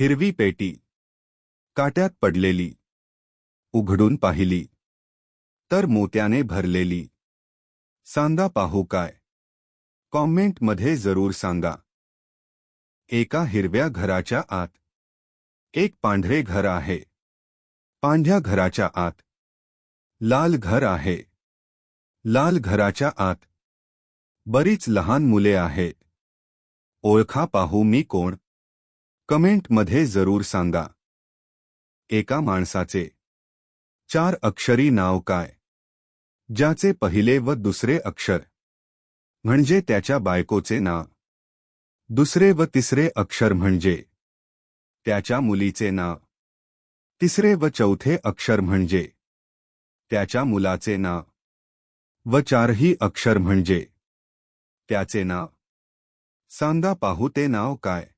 हिरवी पेटी. काट्यात पडलेली. उघडून पाहिली. तर मोत्याने भरलेली. सांगा पाहू काय? कॉमेंटमध्ये जरूर सांगा. एका हिरव्या घराच्या आत. एक पांढरे घर आहे. पांढऱ्या घराच्या आत. लाल घर आहे. लाल घराच्या आत. बरीच लहान मुले आहेत ओळखा पाहू मी कोण? कमेंटमध्ये जरूर सांगा. एका माणसाचे. चार अक्षरी नाव काय? ज्याचे पहिले व दुसरे अक्षर. म्हणजे त्याच्या बायकोचे नाव. दुसरे व तिसरे अक्षर म्हणजे. त्याच्या मुलीचे नाव. तिसरे व चौथे अक्षर म्हणजे. त्याच्या मुलाचे नाव. व चारही अक्षर म्हणजे. त्याचे नाव. सांगा पाहू ते नाव काय?